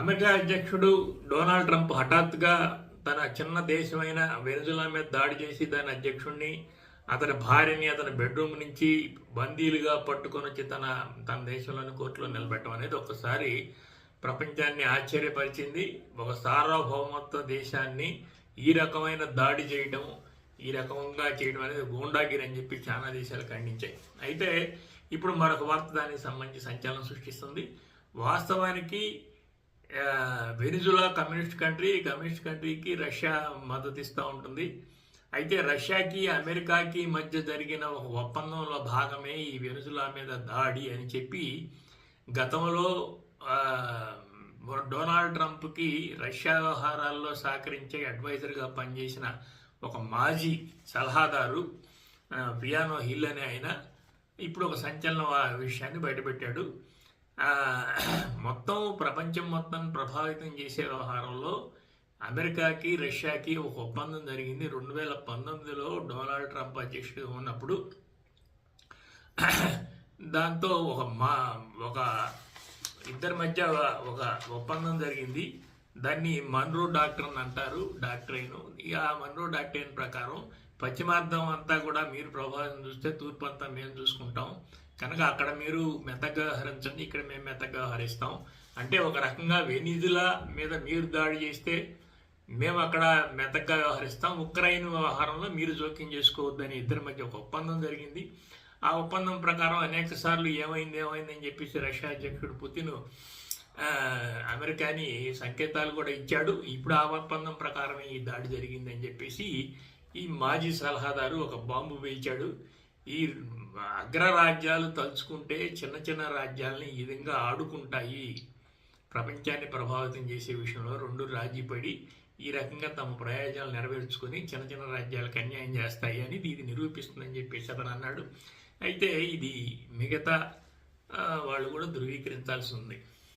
America అధ్యక్షుడు Donald Trump హఠాత్తుగా తన చిన్న దేశమైన వెనుజులా మీద దాడి చేసి దాని అధ్యక్షుడిని అతని భార్యని అతని బెడ్రూమ్ నుంచి బందీలుగా పట్టుకొని వచ్చి తన తన దేశంలోని కోర్టులో నిలబెట్టడం అనేది ఒకసారి ప్రపంచాన్ని ఆశ్చర్యపరిచింది. ఒక సార్వభౌమత్వ దేశాన్ని ఈ రకమైన దాడి చేయడం ఈ రకంగా చేయడం అనేది గూండాగిరి అని చెప్పి చాలా దేశాలు ఖండించాయి. అయితే ఇప్పుడు మరొక వార్త దానికి సంబంధించి సంచలనం సృష్టిస్తుంది. వాస్తవానికి వెనిజులా కమ్యూనిస్ట్ కంట్రీ కమ్యూనిస్ట్ కంట్రీకి రష్యా మద్దతు ఇస్తూ ఉంటుంది. అయితే రష్యాకి అమెరికాకి మధ్య జరిగిన ఒక ఒప్పందంలో భాగమే ఈ వెనుజులా మీద దాడి అని చెప్పి గతంలో డొనాల్డ్ ట్రంప్కి రష్యా వ్యవహారాల్లో సహకరించే అడ్వైజర్గా పనిచేసిన ఒక మాజీ సలహాదారు పియానో హిల్ అనే ఆయన ఇప్పుడు ఒక సంచలన విషయాన్ని బయటపెట్టాడు. మొత్తం ప్రపంచం మొత్తం ప్రభావితం చేసే వ్యవహారంలో అమెరికాకి రష్యాకి ఒక ఒప్పందం జరిగింది. రెండు వేల పంతొమ్మిదిలో డొనాల్డ్ ట్రంప్ అధ్యక్షుడిగా ఉన్నప్పుడు దాంతో ఒక మా ఒక ఇద్దరి మధ్య ఒక ఒప్పందం జరిగింది. దాన్ని మన్రో డాక్టర్ అని అంటారు డాక్టరైన్. ఇక ఆ మన్రో డాక్టరైన్ ప్రకారం పశ్చిమార్థం అంతా కూడా మీరు ప్రభావం చూస్తే తూర్పు అంతా మేము చూసుకుంటాం. కనుక అక్కడ మీరు మెత్తగా వ్యవహరించండి ఇక్కడ మేము మెత్తగా వ్యవహరిస్తాం అంటే ఒక రకంగా వెనిధుల మీద మీరు దాడి చేస్తే మేము అక్కడ మెత్తగా వ్యవహరిస్తాం. ఉక్రెయిన్ వ్యవహారంలో మీరు జోక్యం చేసుకోవద్దని ఇద్దరి మధ్య ఒక ఒప్పందం జరిగింది. ఆ ఒప్పందం ప్రకారం అనేక సార్లు ఏమైంది ఏమైంది అని చెప్పేసి రష్యా అధ్యక్షుడు పుతిన్ అమెరికాని సంకేతాలు కూడా ఇచ్చాడు. ఇప్పుడు ఆ ఒప్పందం ప్రకారమే ఈ దాడి జరిగింది అని చెప్పేసి ఈ మాజీ సలహాదారు ఒక బాంబు వేయించాడు ఈ అగ్రరాజ్యాలు తలుచుకుంటే చిన్న చిన్న రాజ్యాలని ఈ విధంగా ఆడుకుంటాయి. ప్రపంచాన్ని ప్రభావితం చేసే విషయంలో రెండు రాజీపడి ఈ రకంగా తమ ప్రయోజనాలు నెరవేర్చుకొని చిన్న చిన్న రాజ్యాలకు అన్యాయం చేస్తాయి అని ఇది నిరూపిస్తుందని చెప్పేసి అతను అన్నాడు. అయితే ఇది మిగతా వాళ్ళు కూడా ధృవీకరించాల్సి ఉంది.